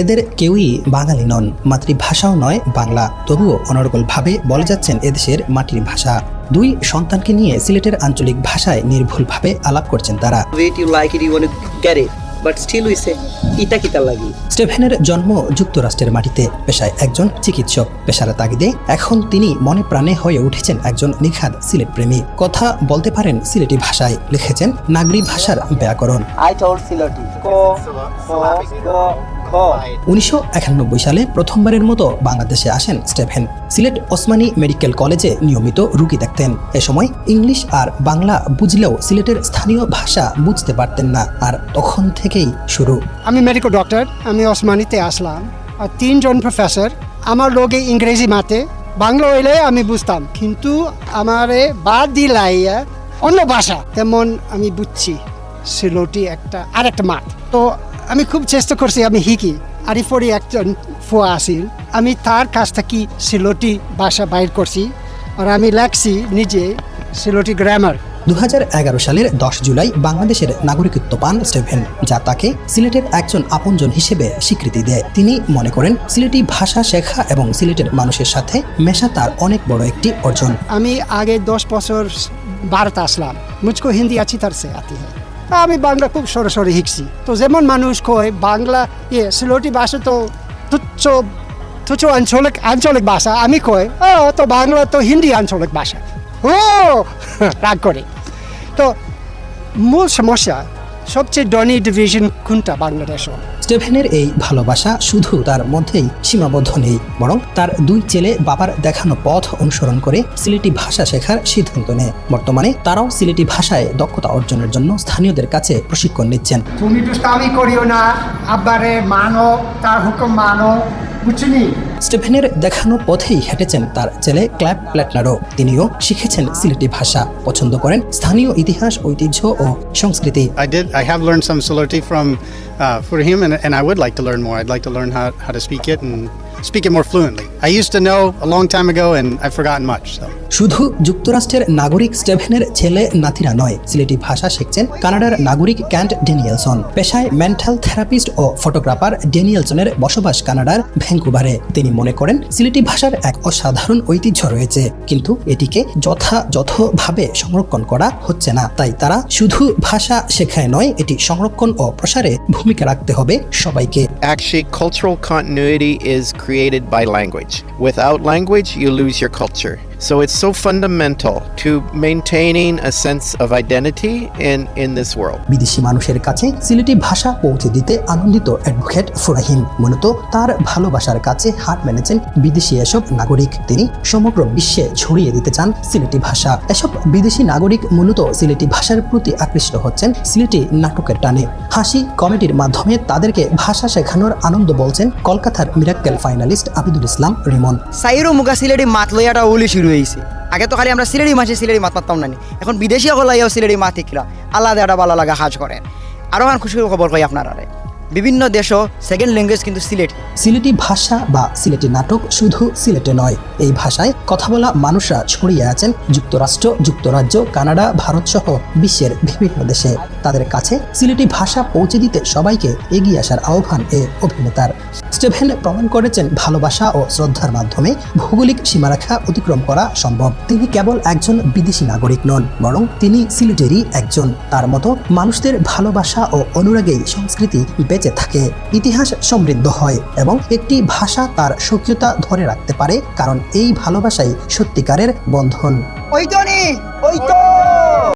এদের কেউই বাঙালি নন মাতৃভাষাও নয় বাংলা। তবুও অনর্গলভাবে বলে যাচ্ছেন এদেশের মাটির ভাষা। দুই সন্তানকে নিয়ে সিলেটের আঞ্চলিক ভাষায় নির্ভুলভাবে আলাপ করছেন তারা। কিতা লাগি? স্টেফেনের জন্ম যুক্তরাষ্ট্রের মাটিতে পেশায় একজন চিকিৎসক। পেশার তাগিদে এখন তিনি মনে প্রাণে হয়ে উঠেছেন একজন নিখাদ সিলেট প্রেমী। কথা বলতে পারেন সিলেটি ভাষায় লিখেছেন নাগরি ভাষার ব্যাকরণ। Ko ko ko উনিশশো একানব্বই সালে প্রথমবারের মতো বাংলাদেশে আসেন স্টেফেন। সিলেট ওসমানী মেডিকেল কলেজে নিয়মিত রুগী দেখতেন। এ সময় ইংলিশ আর বাংলা বুঝলেও সিলেটের স্থানীয় ভাষা বুঝতে পারতেন না, আর তখন থেকেই শুরু। আমি মেডিকেল ডক্টর আমি ওসমানিতে আসলাম, আর তিনজন প্রফেসর আমার লোকে ইংরেজি মাতে, বাংলা হইলে আমি বুঝতাম, কিন্তু আমারে বাদ দিলাইয়া অন্য ভাষা, তেমন আমি বুঝছি। সিলোটি একটা আর একটা মাত তো আমি খুব চেষ্টা করছি আমি হিকি আরিফরি একজন ফুয়া আসিল আমি তার কাছ থেকে সিলোটি ভাষা বাইর করছি আর আমি লেখছি নিজে সিলোটি গ্রামার দু হাজার এগারো সালের দশ জুলাই বাংলাদেশের নাগরিকত্ব পান স্টেভেন যা তাকে সিলেটের একজন আপনজন হিসেবে স্বীকৃতি দেয়। তিনি মনে করেন সিলেটি ভাষা শেখা এবং সিলেটের মানুষের সাথে মেশা তার অনেক বড় একটি অর্জন। আমি আগে দশ বছর ভারত আসলাম। মুঝকো হিন্দি আছি তার সে আতি হ্যাঁ আমি বাংলা খুব সরাসরি শিখছি। তো যেমন মানুষ কয়, বাংলা ইয়ে সিলোটি ভাষা তো তুচ্ছ তুচ্ছ আঞ্চলিক আঞ্চলিক ভাষা। আমি কয়, ও, তো বাংলা তো হিন্দি আঞ্চলিক ভাষা। ও, রাগ করে। তো মূল সমস্যা সবচেয়ে ডনি ডিভিশন কোনটা বাংলাদেশও স্টেফেনের এই ভালোবাসা শুধু তার মধ্যেই সীমাবদ্ধ নেই বরং তার দুই ছেলে বাবার দেখানো পথ অনুসরণ করে সিলেটি ভাষা শেখার সিদ্ধান্ত নেয়। বর্তমানে তারাও সিলেটি ভাষায় দক্ষতা অর্জনের জন্য স্থানীয়দের কাছে প্রশিক্ষণ নিচ্ছেন। তুমি দুষ্টামি করিও না আব্বারে মানো তার হুকুম মানো বুঝছিনি স্টেফেনের দেখানো পথেই হেঁটেছেন তার ছেলে ক্ল্যাপ প্ল্যাটনারও তিনিও শিখেছেন সিলেটি ভাষা পছন্দ করেন স্থানীয় ইতিহাস ঐতিহ্য ও সংস্কৃতি I did. I have learned some Siloti from uh, for him, and, and I would like to learn more. I'd like to learn how, how to speak it and speak it more fluently. I used to know a long time ago, and I've forgotten much. So. শুধু যুক্তরাষ্ট্রের নাগরিক স্টেভেনের ছেলে নাতিরা নয় সিলেটি ভাষা শিখছেন কানাডার নাগরিক ক্যান্ট ডেনিয়েলসন পেশায় মেন্টাল থেরাপিস্ট ও ফটোগ্রাফার ডেনিয়েলসনের বসবাস কানাডার ভ্যাঙ্কুভারে তিনি মনে করেন সিলেটি ভাষার এক অসাধারণ ঐতিহ্য রয়েছে কিন্তু এটিকে যথাযথভাবে সংরক্ষণ করা হচ্ছে না তাই তারা শুধু ভাষা শেখায় নয় এটি সংরক্ষণ ও প্রসারে ভূমিকা রাখতে হবে সবাইকে Actually, cultural continuity is created by language. Without language, you lose your culture. So it's so fundamental to maintaining a sense of identity in, in this world. বিদেশি মানুষের কাছে সিলেটি ভাষা পৌঁছে দিতে আনন্দিত অ্যাডভোকেট ফুরাহিম। মূলত তার ভালোবাসার কাছে হাত মেনেছেন বিদেশি এসব নাগরিক। তিনি সমগ্র বিশ্বে ছড়িয়ে দিতে চান সিলেটি ভাষা। এসব বিদেশি নাগরিক মূলত সিলেটি ভাষার প্রতি আকৃষ্ট হচ্ছেন সিলেটি নাটকের টানে। হাসি কমেডির মাধ্যমে তাদেরকে ভাষা শেখানোর আনন্দ বলছেন কলকাতার মিরাক্কেল ফাইনালিস্ট আবিদুল ইসলাম রিমন। সাইরো মুগা সিলেটি মাত লইয়াটা উলি শুরু। হয়েছে আগে তো খালি আমরা সিলেটি মাসে সিলেটি মাত মারতাম না এখন বিদেশি সকল আইয়াও সিলেটি মাত শিখরা আলাদা একটা ভালো লাগা কাজ করেন আরও আমার খুশির খবর কই আপনারা বিভিন্ন দেশও সেকেন্ড ল্যাঙ্গুয়েজ কিন্তু সিলেটি। সিলেটি ভাষা বা সিলেটি নাটক শুধু সিলেটে নয়, এই ভাষায় কথা বলা মানুষরা ছড়িয়ে আছেন যুক্তরাষ্ট্র, যুক্তরাজ্য, কানাডা, ভারত সহ বিশ্বের বিভিন্ন দেশে। তাদের কাছে সিলেটি ভাষা পৌঁছে দিতে সবাইকে এগিয়ে আসার আহ্বান এ অভিনেতার। স্টেভেন প্রমাণ করেছেন ভালোবাসা ও শ্রদ্ধার মাধ্যমে ভৌগোলিক সীমারেখা অতিক্রম করা সম্ভব। তিনি কেবল একজন বিদেশি নাগরিক নন, বরং তিনি সিলেটেরই একজন। তার মতো মানুষদের ভালোবাসা ও অনুরাগেই সংস্কৃতি বেঁচে থাকে। ইতিহাস সমৃদ্ধ হয় এবং একটি ভাষা তার সক্রিয়তা ধরে রাখতে পারে, কারণ এই ভালোবাসাই সত্যিকারের বন্ধন। ওই তো